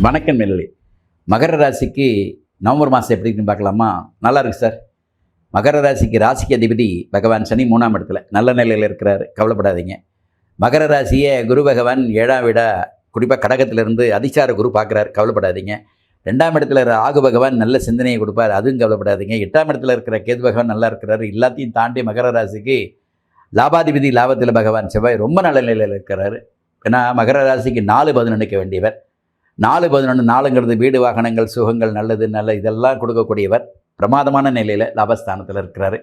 வணக்கம் நெல்லி. மகர ராசிக்கு நவம்பர் மாதம் எப்படி இருக்குன்னு பார்க்கலாமா? நல்லா இருக்கு சார். மகர ராசிக்கு ராசிக்கு அதிபதி பகவான் சனி மூணாம் இடத்துல நல்ல நிலையில் இருக்கிறாரு. கவலைப்படாதீங்க. மகர ராசியை குரு பகவான் ஏழாம் விட குறிப்பாக கடகத்திலிருந்து அதிசார குரு பார்க்குறாரு. கவலைப்படாதீங்க. ரெண்டாம் இடத்துல இருக்கிற ராகு பகவான் நல்ல சிந்தனையை கொடுப்பார். அதுவும் கவலைப்படாதீங்க. எட்டாம் இடத்துல இருக்கிற கேது பகவான் நல்லா இருக்கிறாரு. எல்லாத்தையும் தாண்டி மகர ராசிக்கு லாபாதிபதி லாபத்தில் பகவான் செவ்வாய் ரொம்ப நல்ல நிலையில் இருக்கிறாரு. ஏன்னா மகர ராசிக்கு நாலு பதினொன்றுக்க வேண்டியவர். நாலு பதினொன்று நாலுங்கிறது வீடு வாகனங்கள் சுகங்கள் நல்லது நல்ல இதெல்லாம் கொடுக்கக்கூடியவர் பிரமாதமான நிலையில் லாபஸ்தானத்தில் இருக்கிறார்.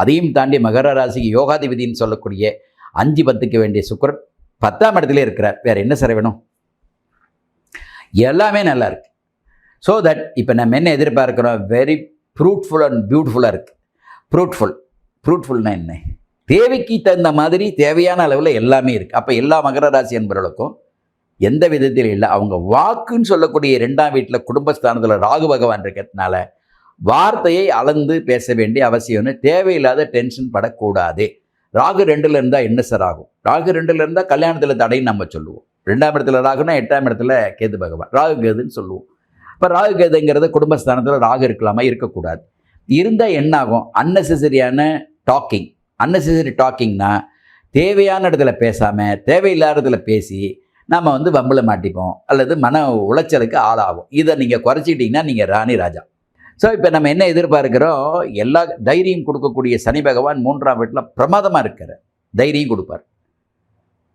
அதையும் தாண்டி மகர ராசிக்கு யோகாதிபதின்னு சொல்லக்கூடிய அஞ்சு பத்துக்கு வேண்டிய சுக்கரன் பத்தாம் இடத்துல இருக்கிறார். வேறு என்ன சார் வேணும்? எல்லாமே நல்லா இருக்கு. ஸோ தட் இப்போ நம்ம என்ன எதிர்பார்க்குறோம்? வெரி ஃப்ரூட்ஃபுல் அண்ட் பியூட்டிஃபுல்லாக இருக்குது ஃப்ரூட்ஃபுல் ஃப்ரூட்ஃபுல்னா என்ன? தேவைக்கு தகுந்த மாதிரி தேவையான அளவில் எல்லாமே இருக்குது அப்போ எல்லா மகர ராசி என்பவர்களுக்கும் எந்த விதத்தில் இல்லை. அவங்க வாக்குன்னு சொல்லக்கூடிய ரெண்டாம் வீட்டில் குடும்பஸ்தானத்தில் ராகு பகவான் இருக்கிறதுனால வார்த்தையை அளந்து பேச வேண்டிய அவசியம்னு தேவையில்லாத டென்ஷன் படக்கூடாது. ராகு ரெண்டில் இருந்தால் என்ன சார் ஆகும்? ராகு ரெண்டில் இருந்தால் கல்யாணத்தில் தடைன்னு நம்ம சொல்லுவோம். ரெண்டாம் இடத்துல ராகுனா எட்டாம் இடத்துல கேது பகவான். ராகு கேதுன்னு சொல்லுவோம். இப்போ ராகு கேதுங்கிறது குடும்பஸ்தானத்தில் ராகு இருக்கலாமா? இருக்கக்கூடாது. இருந்தால் என்ன ஆகும்? அன்னெசரியான டாக்கிங் அன்னெசரி டாக்கிங்னா தேவையான இடத்துல பேசாமல் தேவையில்லாத இடத்துல பேசி நாம் வந்து வம்பில் மாட்டிப்போம் அல்லது மன உளைச்சலுக்கு ஆளாகும் இதை நீங்கள் குறைச்சிக்கிட்டிங்கன்னா நீங்கள் ராணி ராஜா. ஸோ இப்போ நம்ம என்ன எதிர்பார்க்கிறோம்? எல்லா தைரியம் கொடுக்கக்கூடிய சனி பகவான் மூன்றாம் வீட்டில் பிரமாதமாக இருக்கிற தைரியம் கொடுப்பார்.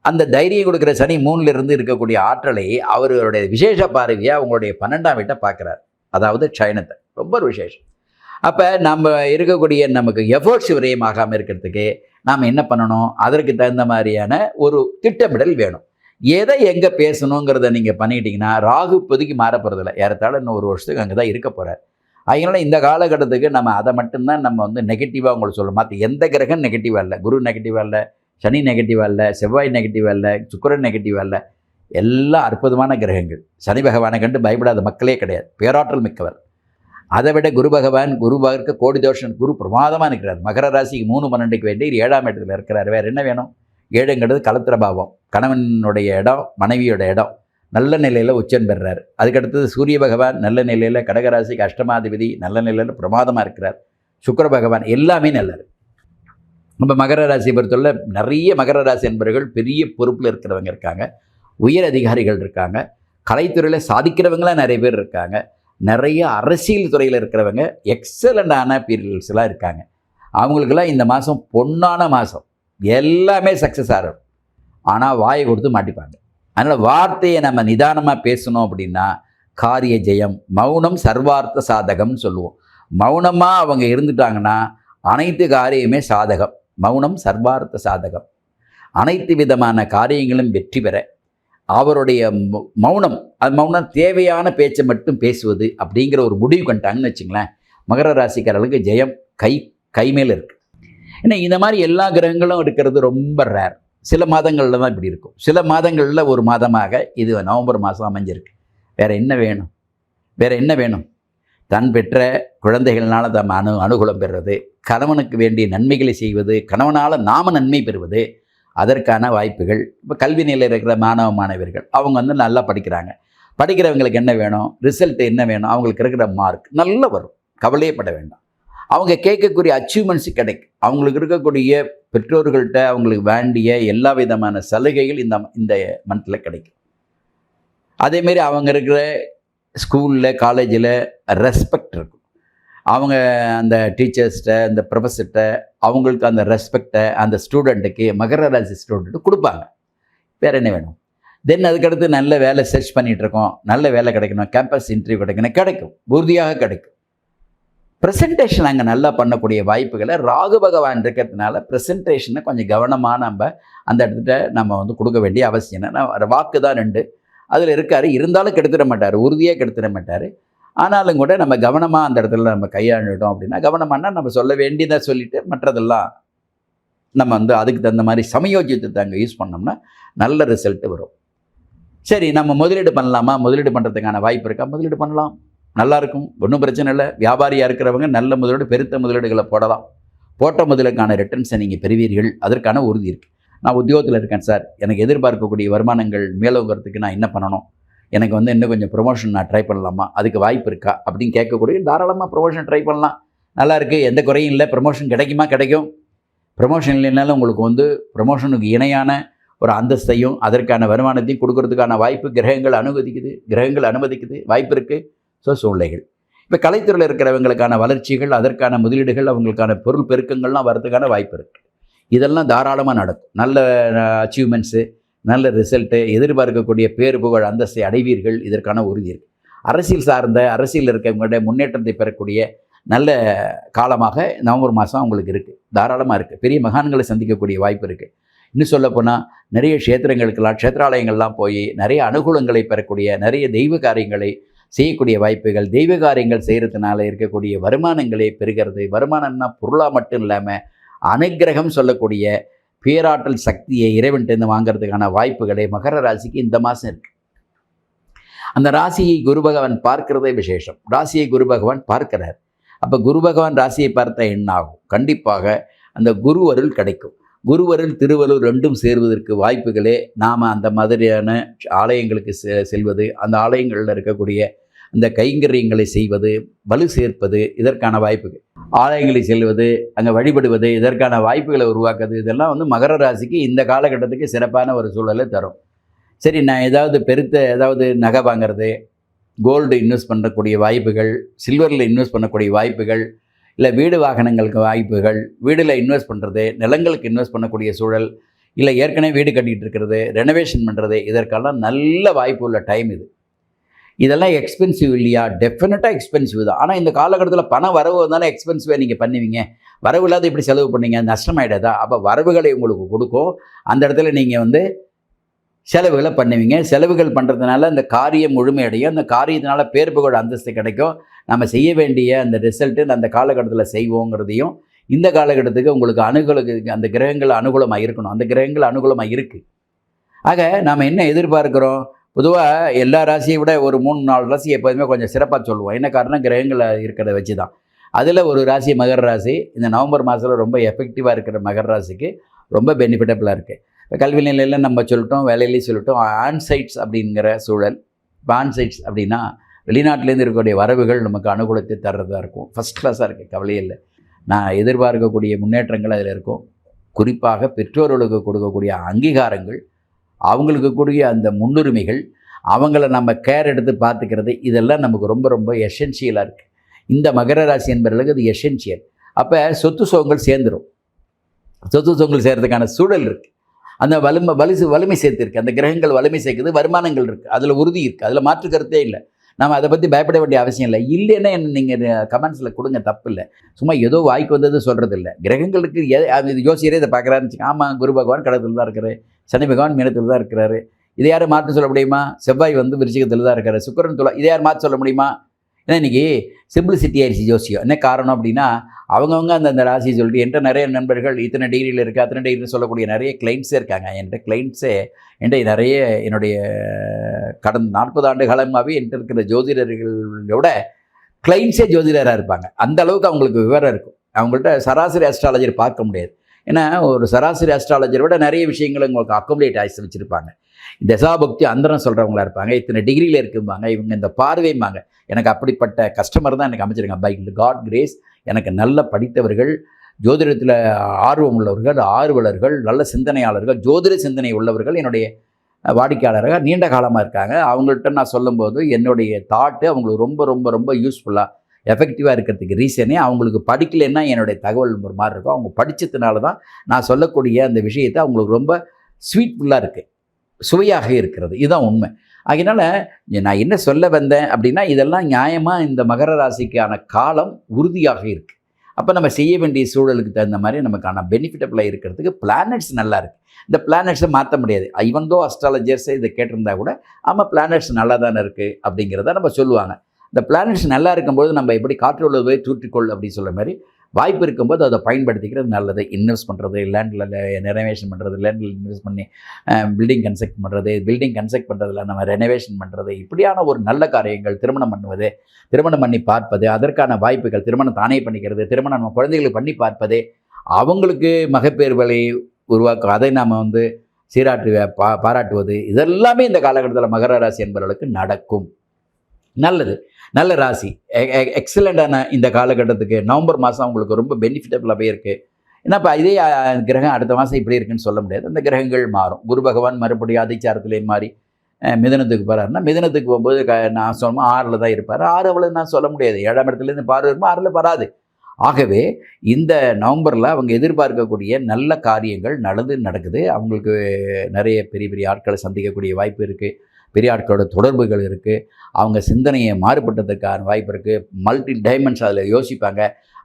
அந்த தைரியம் கொடுக்குற சனி மூணில் இருந்து இருக்கக்கூடிய ஆற்றலை அவருடைய விசேஷ பார்வையை அவங்களுடைய பன்னெண்டாம் வீட்டை பார்க்குறாரு. அதாவது சயனத்தை ரொம்ப ஒரு விசேஷம். அப்போ நம்ம இருக்கக்கூடிய நமக்கு எஃபோர்ட்ஸ் விரயமாகாமல் இருக்கிறதுக்கு நாம் என்ன பண்ணணும்? அதற்கு தகுந்த மாதிரியான ஒரு திட்டமிடல் வேணும். எதை எங்கே பேசணுங்கிறத நீங்கள் பண்ணிக்கிட்டீங்கன்னா ராகு இப்போதைக்கு மாற போகிறதில்ல ஏறத்தாழ இன்னும் ஒரு வருஷத்துக்கு அங்கே தான் இருக்க போகிறார் அதனால இந்த காலகட்டத்துக்கு நம்ம அதை மட்டும்தான் நம்ம வந்து நெகட்டிவாக உங்களுக்கு சொல்லணும் மற்ற எந்த கிரகம் நெகட்டிவாக இல்லை. குரு நெகட்டிவாக இல்லை சனி நெகட்டிவாக இல்லை செவ்வாய் நெகட்டிவாக இல்லை சுக்கிரன் நெகட்டிவாக இல்லை. எல்லாம் அற்புதமான கிரகங்கள். சனி பகவானை கண்டு பயப்படாத மக்களே கிடையாது. பேராற்றல் மிக்கவர். அதை விட குரு பகவான் குரு பகருக்கு கோடி தோஷன் குரு பிரமாதமாக இருக்கிறார். மகர ராசிக்கு மூணு பன்னெண்டுக்கு வேண்டி ஏழாம் இடத்துல இருக்கிறார். வேறு என்ன வேணும்? ஏழுங்கிறது கலத்திர பாவம். கணவனுடைய இடம் மனைவியோட இடம். நல்ல நிலையில் உச்சம் பெறுறார். அதுக்கடுத்தது சூரிய பகவான் நல்ல நிலையில் கடகராசிக்கு அஷ்டமாதிபதி நல்ல நிலையில் பிரமாதமாக இருக்கிறார். சுக்கர பகவான் எல்லாமே நல்லது. நம்ம மகர ராசியை பொறுத்தவரை நிறைய மகர ராசி என்பவர்கள் பெரிய பொறுப்பில் இருக்கிறவங்க இருக்காங்க. உயர் அதிகாரிகள் இருக்காங்க. கலைத்துறையில் சாதிக்கிறவங்களாம் நிறைய பேர் இருக்காங்க. நிறைய அரசியல் துறையில் இருக்கிறவங்க எக்ஸலண்டான பீரியட்ஸ்லாம் இருக்காங்க. அவங்களுக்கெல்லாம் இந்த மாதம் பொன்னான மாதம் எல்லாமே சக்ஸஸ் ஆகும் ஆனால் வாயை கொடுத்து மாட்டிப்பாங்க. அதனால் வார்த்தையை நம்ம நிதானமாக பேசணும் அப்படின்னா காரிய ஜெயம் மௌனம் சர்வார்த்த சாதகம்னு சொல்லுவோம். மௌனமாக அவங்க இருந்துட்டாங்கன்னா அனைத்து காரியமே சாதகம். மௌனம் சர்வார்த்த சாதகம். அனைத்து விதமான காரியங்களும் வெற்றி பெற அவருடைய மௌனம் அது மௌனம் தேவையான பேச்சை மட்டும் பேசுவது அப்படிங்கிற ஒரு முடிவு கண்டாங்கன்னு வச்சுங்களேன் மகர ராசிக்காரர்களுக்கு ஜெயம் கை கைமேல் இருக்கு. ஏன்னா இந்த மாதிரி எல்லா கிரகங்களும் இருக்கிறது ரொம்ப ரேர் சில மாதங்களில் தான் இப்படி இருக்கும். சில மாதங்களில் ஒரு மாதமாக இது நவம்பர் மாதம் அமைஞ்சிருக்கு. வேற என்ன வேணும்? வேறு என்ன வேணும்? தன் பெற்ற குழந்தைகள்னால தம் அனு அனுகூலம் பெறுறது கணவனுக்கு வேண்டிய நன்மைகளை செய்வது கணவனால் நாம நன்மை பெறுவது அதற்கான வாய்ப்புகள். இப்போ கல்வி நிலையில் இருக்கிற மாணவ மாணவர்கள் அவங்க வந்து நல்லா படிக்கிறாங்க. படிக்கிறவங்களுக்கு என்ன வேணும்? ரிசல்ட் என்ன வேணும்? அவங்களுக்கு இருக்கிற மார்க் நல்லா வரும். கவலையப்பட வேண்டாம். அவங்க கேட்கக்கூடிய அச்சீவ்மெண்ட்ஸ் கிடைக்கும். அவங்களுக்கு இருக்கக்கூடிய பெற்றோர்கள்ட்ட அவங்களுக்கு வேண்டிய எல்லா விதமான சலுகைகள் இந்த இந்த மந்தில் கிடைக்கும். அதேமாரி அவங்க இருக்கிற ஸ்கூலில் காலேஜில் ரெஸ்பெக்ட் இருக்கும். அவங்க அந்த டீச்சர்ஸ்கிட்ட அந்த ப்ரொஃபஸர்கிட்ட அவங்களுக்கு அந்த ரெஸ்பெக்டை அந்த ஸ்டூடெண்ட்டுக்கு மகர ராசி ஸ்டூடெண்ட்டு கொடுப்பாங்க. வேறு என்ன வேணும்? தென் அதுக்கடுத்து நல்ல வேலை சர்ச் பண்ணிகிட்ருக்கோம் நல்ல வேலை கிடைக்கணும். கேம்பஸ் இன்டர்வியூ கிடைக்கணும். கிடைக்கும். உறுதியாக கிடைக்கும். ப்ரெசன்டேஷன் அங்கே நல்லா பண்ணக்கூடிய வாய்ப்புகளை ராகு பகவான் இருக்கிறதுனால ப்ரெசன்டேஷனை கொஞ்சம் கவனமாக நம்ம அந்த இடத்துல நம்ம வந்து கொடுக்க வேண்டிய அவசியம் ஏன்னா வாக்கு தான் ரெண்டு. அதில் இருக்கார். இருந்தாலும் கெடுத்துட மாட்டார். உறுதியாக கெடுத்துட மாட்டார். ஆனாலும் கூட நம்ம கவனமாக அந்த இடத்துல நம்ம கையாண்டுட்டோம் அப்படின்னா கவனமானா நம்ம சொல்ல வேண்டியதாக சொல்லிட்டு மற்றதெல்லாம் நம்ம வந்து அதுக்கு தகுந்த மாதிரி சமயோஜித்தத்தை அங்கே யூஸ் பண்ணோம்னா நல்ல ரிசல்ட்டு வரும். சரி நம்ம முதலீடு பண்ணலாமா? முதலீடு பண்ணுறதுக்கான வாய்ப்பு இருக்கா? முதலீடு பண்ணலாம். நல்லா இருக்கும் ஒன்றும் பிரச்சனை இல்லை. வியாபாரியாக இருக்கிறவங்க நல்ல முதலீடு பெருத்த முதலீடுகளை போடலாம். போட்ட முதலுக்கான ரிட்டர்ன்ஸை நீங்கள் பெறுவீர்கள். அதற்கான உறுதி இருக்குது நான் உத்தியோகத்தில் இருக்கேன் சார் எனக்கு எதிர்பார்க்கக்கூடிய வருமானங்கள் மேலோங்கிறதுக்கு நான் என்ன பண்ணணும்? எனக்கு வந்து இன்னும் கொஞ்சம் ப்ரொமோஷன் நான் ட்ரை பண்ணலாமா? அதுக்கு வாய்ப்பு இருக்கா? அப்படின்னு கேட்கக்கூடிய தாராளமாக ப்ரொமோஷன் ட்ரை பண்ணலாம். நல்லா இருக்குது எந்த குறையும் இல்லை. ப்ரொமோஷன் கிடைக்குமா? கிடைக்கும். ப்ரமோஷன் இல்லைனாலும் உங்களுக்கு வந்து ப்ரொமோஷனுக்கு இணையான ஒரு அந்தஸ்தையும் அதற்கான வருமானத்தையும் கொடுக்கறதுக்கான வாய்ப்பு கிரகங்கள் அனுமதிக்குது. கிரகங்கள் அனுமதிக்குது. வாய்ப்பு இருக்குது ஸோ சூழ்நிலைகள். இப்போ கலைத்துறையில் இருக்கிறவங்களுக்கான வளர்ச்சிகள் அதற்கான முதலீடுகள் அவங்களுக்கான பொருள் பெருக்கங்கள்லாம் வரதுக்கான வாய்ப்பு இருக்குது இதெல்லாம் தாராளமாக நடக்கும். நல்ல அச்சீவ்மெண்ட்ஸு நல்ல ரிசல்ட்டு எதிர்பார்க்கக்கூடிய பேர் புகழ் அந்தஸ்தை அடைவீர்கள். இதற்கான உறுதி இருக்குது அரசியல் சார்ந்த அரசியல் இருக்கவங்களுடைய முன்னேற்றத்தை பெறக்கூடிய நல்ல காலமாக நவம்பர் மாதம் அவங்களுக்கு இருக்குது தாராளமாக இருக்குது பெரிய மகான்களை சந்திக்கக்கூடிய வாய்ப்பு இருக்குது இன்னும் சொல்லப்போனால் நிறைய க்ஷேத்திரங்களுக்கெல்லாம் க்ஷேத்ராலயங்கள்லாம் போய் நிறைய அனுகூலங்களை பெறக்கூடிய நிறைய தெய்வ காரியங்களை செய்யக்கூடிய வாய்ப்புகள் தெய்வ காரியங்கள் செய்கிறதுனால இருக்கக்கூடிய வருமானங்களை பெறுகிறது வருமானம்னா பொருளாக மட்டும் இல்லாமல் அனுக்கிரகம் சொல்லக்கூடிய பேராற்றல் சக்தியை இறைவன்கிட்டருந்து வாங்குறதுக்கான வாய்ப்புகளை மகர ராசிக்கு இந்த மாதம் இருக்கு. அந்த ராசியை குரு பகவான் பார்க்கிறதே விசேஷம். ராசியை குரு பகவான் பார்க்கிறார். அப்போ குரு பகவான் ராசியை பார்த்தா என்ன ஆகும் கண்டிப்பாக அந்த குரு அருள் கிடைக்கும். குருவருள் திருவருள் ரெண்டும் சேர்வதற்கு வாய்ப்புகளே நாம் அந்த மாதிரியான ஆலயங்களுக்கு செ செல்வது அந்த ஆலயங்களில் இருக்கக்கூடிய அந்த கைங்கரியங்களை செய்வது வலு சேர்ப்பது இதற்கான வாய்ப்புகள். ஆலயங்களை செல்வது அங்கே வழிபடுவது இதற்கான வாய்ப்புகளை உருவாக்குறது இதெல்லாம் வந்து மகர ராசிக்கு இந்த காலகட்டத்துக்கு சிறப்பான ஒரு சூழலை தரும். சரி நான் ஏதாவது பெருத்த ஏதாவது நகை வாங்குறது கோல்டு இன்வெஸ்ட் பண்ணக்கூடிய வாய்ப்புகள் சில்வரில் இன்வெஸ்ட் பண்ணக்கூடிய வாய்ப்புகள் இல்லை வீடு வாகனங்களுக்கு வாய்ப்புகள் வீடில் இன்வெஸ்ட் பண்ணுறது நிலங்களுக்கு இன்வெஸ்ட் பண்ணக்கூடிய சூழல் இல்லை ஏற்கனவே வீடு கட்டிகிட்டு இருக்கிறது ரெனோவேஷன் பண்ணுறது இதற்கெல்லாம் நல்ல வாய்ப்பு உள்ள டைம் இது. இதெல்லாம் எக்ஸ்பென்சிவ் இல்லையா? டெஃபினட்டாக எக்ஸ்பென்சிவ் தான். ஆனால் இந்த காலகட்டத்தில் பணம் வரவு வந்தாலும் எக்ஸ்பென்சிவாக நீங்கள் பண்ணுவீங்க. வரவு இல்லாத இப்படி செலவு பண்ணீங்க நஷ்டமாயிடாதா? அப்போ வரவுகளை உங்களுக்கு கொடுக்கும். அந்த இடத்துல நீங்கள் வந்து செலவுகளை பண்ணுவீங்க. செலவுகள் பண்ணுறதுனால அந்த காரியம் முழுமையடையும். அந்த காரியத்தினால பேர் புகழ் அந்தஸ்து கிடைக்கும். நம்ம செய்ய வேண்டிய அந்த ரிசல்ட்டு அந்த காலகட்டத்தில் செய்வோங்கிறதையும் இந்த காலகட்டத்துக்கு உங்களுக்கு அனுகூலுக்கு அந்த கிரகங்கள் அனுகூலமாக இருக்கணும். அந்த கிரகங்கள் அனுகூலமாக இருக்குது ஆக நாம் என்ன எதிர்பார்க்குறோம்? பொதுவாக எல்லா ராசியை விட ஒரு மூணு நாலு ராசி எப்போதுமே கொஞ்சம் சிறப்பாக சொல்லுவோம். என்ன காரணம்? கிரகங்கள் இருக்கிறத வச்சு தான் அதில் ஒரு ராசி மகர ராசி. இந்த நவம்பர் மாதத்தில் ரொம்ப எஃபெக்டிவாக இருக்கிற மகர ராசிக்கு ரொம்ப பெனிஃபிட்டபுளாக இருக்குது கல்வி நிலையில் நம்ம சொல்லிட்டோம் வேலையிலேயே சொல்லிட்டோம். ஆன்சைட்ஸ் அப்படிங்கிற சூழல் இப்போ ஆன்சைட்ஸ் அப்படின்னா வெளிநாட்டிலேருந்து இருக்கக்கூடிய வரவுகள் நமக்கு அனுகூலத்தை தர்றதாக இருக்கும். ஃபஸ்ட் கிளாஸாக இருக்குது கவலையே இல்லை. நான் எதிர்பார்க்கக்கூடிய முன்னேற்றங்கள் அதில் இருக்கும். குறிப்பாக பெற்றோர்களுக்கு கொடுக்கக்கூடிய அங்கீகாரங்கள் அவங்களுக்கு கூடிய அந்த முன்னுரிமைகள் அவங்கள நம்ம கேர் எடுத்து பார்த்துக்கிறது இதெல்லாம் நமக்கு ரொம்ப ரொம்ப எசென்சியலாக இருக்குது இந்த மகர ராசி என்பவர்களுக்கு அது எசென்சியல் அப்போ சொத்து சுகங்கள் சேர்ந்துடும் சொத்து சுகங்கள் சேர்கிறதுக்கான சூழல் இருக்குது அந்த வலிமை வலிசு வலிமை சேர்த்துருக்கு. அந்த கிரகங்கள் வலிமை சேர்க்குது வருமானங்கள் இருக்குது அதில் உறுதி இருக்குது அதில் மாற்று கருத்தே இல்லை. நம்ம அதை பற்றி பயப்பட வேண்டிய அவசியம் இல்லை. இல்லைன்னா என்ன நீங்கள் கமெண்ட்ஸில் கொடுங்க. தப்பு இல்லை. சும்மா ஏதோ வாய்க்கு வந்தது சொல்கிறது இல்லை. கிரகங்களுக்கு எ அது யோசியரே இதை பார்க்குறாருன்னு வச்சுக்கோங்க. ஆமாம் குரு பகவான் கடத்தில் தான் இருக்கிறாரு சனி பகவான் மீனத்தில் தான் இருக்கிறாரு இதை யாரும் மாற்ற சொல்ல முடியுமா? செவ்வாய் வந்து விருச்சிகத்தில் தான் இருக்காரு. சுக்கரன் துளா இதை யார் மாற்ற சொல்ல முடியுமா? ஏன்னா இன்றைக்கி சிம்பிளிசிட்டி ஆயிடுச்சு ஜோசியம். என்ன காரணம் அப்படின்னா அவங்கவுங்க அந்தந்த ராசி சொல்லிட்டு என்கிட்ட நிறைய நண்பர்கள் இத்தனை டிகிரியில் இருக்குது அத்தனை டிகிரியில் சொல்லக்கூடிய நிறைய கிளைண்ட்ஸே இருக்காங்க. என்கிட்ட கிளைண்ட்ஸே என்கிட்ட நிறைய என்னுடைய கடந்த நாற்பது ஆண்டு காலமாகவே என்கிட்ட இருக்கிற ஜோதிடர்களோட கிளைண்ட்ஸே ஜோதிடராக இருப்பாங்க. அந்த அளவுக்கு அவங்களுக்கு விவரம் இருக்கும். அவங்கள்ட்ட சராசரி அஸ்ட்ராலஜர் பார்க்க முடியாது. ஏன்னா ஒரு சராசரி அஸ்ட்ராலஜரை விட நிறைய விஷயங்களை உங்களுக்கு அக்கோமடேட் ஆகி வச்சுருப்பாங்க. தசாபக்தி அந்தரம் சொல்கிறவங்களா இருப்பாங்க. இத்தனை டிகிரியில் இருக்கும்பாங்க. இவங்க இந்த பார்வைம்பாங்க. எனக்கு அப்படிப்பட்ட கஸ்டமர் தான் எனக்கு அமைச்சிருக்காங்க. பை காட் கிரேஸ் எனக்கு நல்ல படித்தவர்கள் ஜோதிடத்தில் ஆர்வம் உள்ளவர்கள் ஆர்வலர்கள் நல்ல சிந்தனையாளர்கள் ஜோதிட சிந்தனை உள்ளவர்கள் என்னுடைய வாடிக்கையாளர்கள் நீண்ட காலமாக இருக்காங்க. அவங்கள்ட்ட நான் சொல்லும்போது என்னுடைய தாட்டு அவங்களுக்கு ரொம்ப ரொம்ப ரொம்ப யூஸ்ஃபுல்லாக எஃபெக்டிவாக இருக்கிறதுக்கு ரீசனே அவங்களுக்கு படிக்கலைன்னா என்னுடைய தகவல் ஒரு மாதிரி இருக்கும். அவங்க படித்ததுனால தான் நான் சொல்லக்கூடிய அந்த விஷயத்தை அவங்களுக்கு ரொம்ப ஸ்வீட்ஃபுல்லாக இருக்குது சுவையாக இருக்கிறது. இதுதான் உண்மை. அதனால் நான் என்ன சொல்ல வந்தேன் அப்படின்னா இதெல்லாம் நியாயமாக இந்த மகர ராசிக்கான காலம் உறுதியாக இருக்குது அப்போ நம்ம செய்ய வேண்டிய சூழலுக்கு தகுந்த மாதிரி நமக்கான பெனிஃபிட்டபிளாக இருக்கிறதுக்கு பிளானட்ஸ் நல்லா இருக்குது இந்த பிளானட்ஸை மாற்ற முடியாது. ஐவன் தோ அஸ்ட்ராலஜர்ஸை இதை கேட்டிருந்தா கூட ஆமாம் பிளானட்ஸ் நல்லா தானே இருக்குது அப்படிங்கிறத நம்ம சொல்லுவாங்க. இந்த பிளானட்ஸ் நல்லா இருக்கும்போது நம்ம எப்படி காற்று போய் தூற்றிக்கொள் அப்படின்னு சொல்கிற மாதிரி வாய்ப்பு இருக்கும்போது அதை பயன்படுத்திக்கிறது நல்லது. இன்வெஸ்ட் பண்ணுறது லேண்டில் ரெனோவேஷன் பண்ணுறது லேண்டில் இன்வெஸ்ட் பண்ணி பில்டிங் கன்ஸ்ட்ரக்ட் பண்ணுறது பில்டிங் கன்ஸ்ட்ரக்ட் பண்ணுறதுல நம்ம ரெனோவேஷன் பண்ணுறது இப்படியான ஒரு நல்ல காரியங்கள் திருமணம் பண்ணுவது திருமணம் பண்ணி பார்ப்பது அதற்கான வாய்ப்புகள் திருமணம் தானே பண்ணிக்கிறது திருமணம் நம்ம குழந்தைகளுக்கு பண்ணி பார்ப்பது அவங்களுக்கு மகப்பேறு வழி உருவாக்கும். அதை நாம் வந்து சீராட்டு பா பாராட்டுவது இதெல்லாமே இந்த காலகட்டத்தில் மகர ராசி என்பவர்களுக்கு நடக்கும். நல்லது. நல்ல ராசி. எக்ஸலண்ட்டான இந்த காலகட்டத்துக்கு நவம்பர் மாதம் உங்களுக்கு ரொம்ப பெனிஃபிட்டபுளாக போயிருக்கு என்னப்பா இப்போ இதே கிரகம் அடுத்த மாதம் இப்படி இருக்குன்னு சொல்ல முடியாது. அந்த கிரகங்கள் மாறும். குரு பகவான் மறுபடியும் அதிச்சாரத்திலே மாறி மிதனத்துக்கு போகிறாருன்னா மிதனத்துக்கு போகும்போது க நான் சொன்ன ஆறில் தான் இருப்பார். ஆறு அவ்வளோ நான் சொல்ல முடியாது. ஏழாம் இடத்துலேருந்து பாரு வருமா ஆறில் வராது. ஆகவே இந்த நவம்பரில் அவங்க எதிர்பார்க்கக்கூடிய நல்ல காரியங்கள் நடந்து நடக்குது. அவங்களுக்கு நிறைய பெரிய பெரிய ஆட்களை சந்திக்கக்கூடிய வாய்ப்பு இருக்குது பெரிய ஆட்களோட தொடர்புகள் இருக்குது அவங்க சிந்தனையை மாறுபட்டதுக்கான வாய்ப்பு இருக்குது மல்டி டைமண்ட்ஸ் அதில் யோசிப்பாங்க.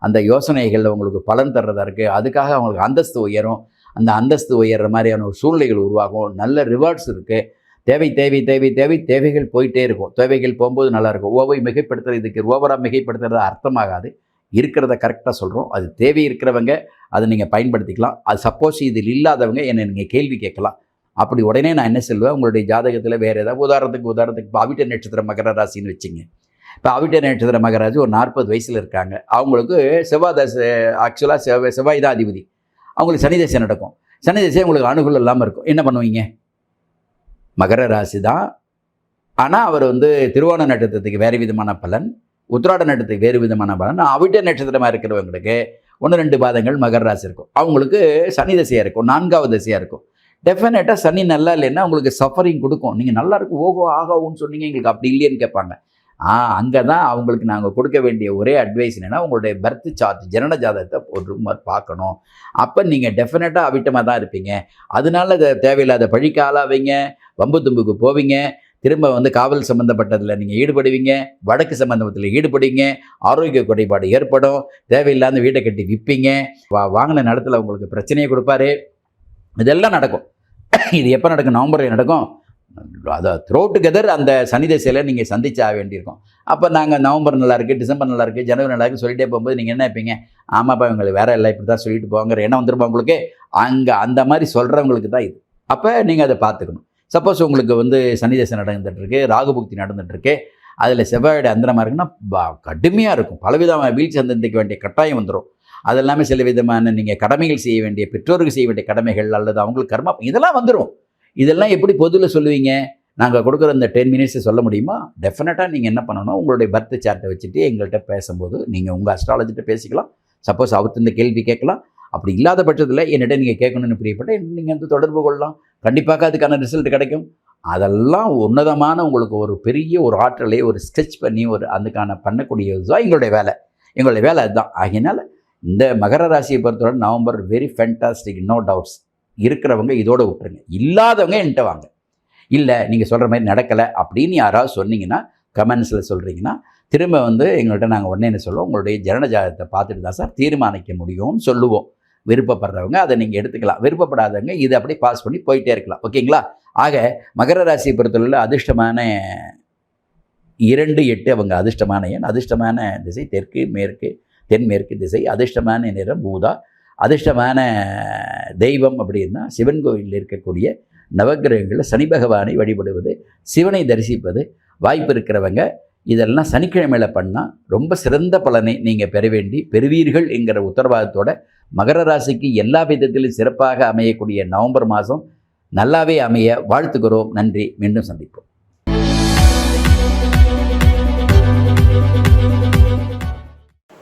அந்த யோசனைகள் அவங்களுக்கு பலன் தர்றதா இருக்குது அதுக்காக அவங்களுக்கு அந்தஸ்து உயரும். அந்த அந்தஸ்து உயர்ற மாதிரியான ஒரு சூழ்நிலைகள் உருவாகும். நல்ல ரிவார்ட்ஸ் இருக்குது தேவை தேவை தேவை தேவை தேவைகள் போயிட்டே இருக்கும். தேவைகள் போகும்போது நல்லாயிருக்கும் ஓவை மிகைப்படுத்துறது இதுக்கு ஓவராக மிகைப்படுத்துறது அர்த்தமாகாது. இருக்கிறத கரெக்டாக சொல்கிறோம் அது தேவை இருக்கிறவங்க அதை நீங்கள் பயன்படுத்திக்கலாம். அது சப்போஸ் இதில் இல்லாதவங்க என்னை நீங்கள் கேள்வி கேட்கலாம். அப்படி உடனே நான் என்ன சொல்லுவேன் உங்களுடைய ஜாதகத்தில் வேறு ஏதாவது உதாரணத்துக்கு உதாரணத்துக்கு இப்போ அவிட்ட நட்சத்திர மகர ராசின்னு வச்சுங்க. இப்போ அவிட்ட நட்சத்திர மகராஜ் ஒரு நாற்பது வயசில் இருக்காங்க. அவங்களுக்கு செவ்வாய் தசை ஆக்சுவலாக செவ்வாய் செவ்வாய் தான் அதிபதி அவங்களுக்கு சனி தசை நடக்கும். சனி தசை உங்களுக்கு அனுகூலம் இல்லாமல் இருக்கும். என்ன பண்ணுவீங்க? மகர ராசி தான். ஆனால் அவர் வந்து திருவோண நட்சத்திரத்துக்கு வேறு விதமான பலன் உத்திராட நட்சத்திரத்துக்கு வேறு விதமான பலன் அவிட்ட நட்சத்திரமாக இருக்கிறவங்களுக்கு ஒன்று ரெண்டு பாதங்கள் மகர ராசி இருக்கும். அவங்களுக்கு சனி தசையாக இருக்கும். நான்காவது தசையாக இருக்கும். டெஃபினட்டாக சனி நல்லா இல்லைன்னா உங்களுக்கு சஃபரிங் கொடுக்கும். நீங்கள் நல்லா இருக்கும் ஓஹோ ஆகாவுன்னு சொன்னீங்க எங்களுக்கு அப்படி இல்லையேன்னு கேட்பாங்க. ஆ அங்கே தான் அவங்களுக்கு நாங்கள் கொடுக்க வேண்டிய ஒரே அட்வைஸ் என்னென்னா உங்களுடைய பர்த் சார்ட் ஜனன ஜாதகத்தை ஒரு மாதிரி பார்க்கணும். அப்போ நீங்கள் டெஃபினட்டாக அவிட்டமாக தான் இருப்பீங்க. அதனால தேவையில்லாத பழிக்கு ஆளாவீங்க வம்பு தும்புக்கு போவீங்க திரும்ப வந்து காவல் சம்மந்தப்பட்டதில் நீங்கள் ஈடுபடுவீங்க வடக்கு சம்மந்தத்தில் ஈடுபடுவீங்க ஆரோக்கிய குறைபாடு ஏற்படும் தேவையில்லாத வீட்டை கட்டி விற்பீங்க வா வாங்கின நேரத்தில் உங்களுக்கு பிரச்சனையை கொடுப்பாரு. இதெல்லாம் நடக்கும். இது எப்போ நடக்கும்? நவம்பரில் நடக்கும். அதை த்ரோ டுகெதர் அந்த சனி தசையில் நீங்கள் சந்திச்சா வேண்டியிருக்கும் அப்போ நாங்கள் நவம்பர் நல்லா இருக்குது டிசம்பர் நல்லா இருக்குது ஜனவரி நல்லா இருக்குது சொல்லிட்டே போகும்போது நீங்கள் என்ன வைப்பீங்க? ஆமாப்பா இவங்களுக்கு வேறு இல்லை இப்படி தான் சொல்லிட்டு போங்கிற எண்ணம் வந்துருப்பா உங்களுக்கு? அங்கே அந்த மாதிரி சொல்கிறவங்களுக்கு தான் இது. அப்போ நீங்கள் அதை பார்த்துக்கணும். சப்போஸ் உங்களுக்கு வந்து சனி தசை நடந்துட்டுருக்கு ராகுபுக்தி நடந்துட்டுருக்கு அதில் செவ்வாயோட அந்தரமாக இருக்குன்னா கடுமையாக இருக்கும். பலவிதமாக வீழ்ச்சி சந்திக்க வேண்டிய கட்டாயம் வந்துடும் அது எல்லாமே சில விதமான நீங்கள் கடமைகள் செய்ய வேண்டிய பெற்றோருக்கு செய்ய வேண்டிய கடமைகள் அல்லது அவங்களுக்கு கர்மா இதெல்லாம் வந்துடும் இதெல்லாம் எப்படி பொதுவில் சொல்லுவீங்க? நாங்கள் கொடுக்குற இந்த டென் மினிட்ஸை சொல்ல முடியுமா? டெஃபினட்டாக நீங்கள் என்ன பண்ணணும்? உங்களுடைய பர்த் சார்ட்டை வச்சுட்டு எங்கள்கிட்ட பேசும்போது நீங்கள் உங்கள் அஸ்ட்ராலஜிட்ட பேசிக்கலாம். சப்போஸ் அவர்த்து இந்த கேள்வி கேட்கலாம். அப்படி இல்லாத பட்சத்தில் என்னிட்ட நீங்கள் கேட்கணும்னு பிரியப்பட்ட நீங்கள் வந்து தொடர்பு கொள்ளலாம். கண்டிப்பாக அதுக்கான ரிசல்ட் கிடைக்கும். அதெல்லாம் உன்னதமான உங்களுக்கு ஒரு பெரிய ஒரு ஆற்றலை ஒரு ஸ்கெட்ச் பண்ணி ஒரு அதுக்கான பண்ணக்கூடிய இதுதான் எங்களுடைய வேலை. எங்களுடைய வேலை அதுதான். ஆகையினால இந்த மகர ராசியை பொறுத்தவரை November very fantastic no doubts இருக்கிறவங்க இதோட விட்டுருங்க. இல்லாதவங்க என்கிட்ட வாங்க. இல்லை நீங்கள் சொல்கிற மாதிரி நடக்கலை அப்படின்னு யாராவது சொன்னீங்கன்னா கமெண்ட்ஸில் சொல்கிறீங்கன்னா திரும்ப வந்து எங்கள்கிட்ட நாங்கள் உடனே என்ன சொல்லுவோம்? உங்களுடைய ஜனன ஜாதகத்தை பார்த்துட்டு தான் சார் தீர்மானிக்க முடியும்னு சொல்லுவோம். விருப்பப்படுறவங்க அதை நீங்கள் எடுத்துக்கலாம். விருப்பப்படாதவங்க இதை அப்படியே பாஸ் பண்ணி போயிட்டே இருக்கலாம். ஓகேங்களா? ஆக மகர ராசியை பொறுத்தவரையில் அதிர்ஷ்டமான இரண்டு எட்டு அவங்க அதிர்ஷ்டமான எண் அதிர்ஷ்டமான திசை தெற்கு மேற்கு தென்மேற்கு திசை அதிர்ஷ்டமான நிறம் ஊதா அதிர்ஷ்டமான தெய்வம் அப்படின்னா சிவன் கோயிலில் இருக்கக்கூடிய நவக்கிரகங்களில் சனி பகவானை வழிபடுவது சிவனை தரிசிப்பது வாய்ப்பு இருக்கிறவங்க இதெல்லாம் சனிக்கிழமையில் பண்ணால் ரொம்ப சிறந்த பலனை நீங்கள் பெற வேண்டி பெறுவீர்கள் என்கிற உத்தரவாதத்தோட மகர ராசிக்கு எல்லா விதத்திலும் சிறப்பாக அமையக்கூடிய நவம்பர் மாதம் நல்லாவே அமைய வாழ்த்துக்கிறோம் நன்றி. மீண்டும் சந்திப்போம்.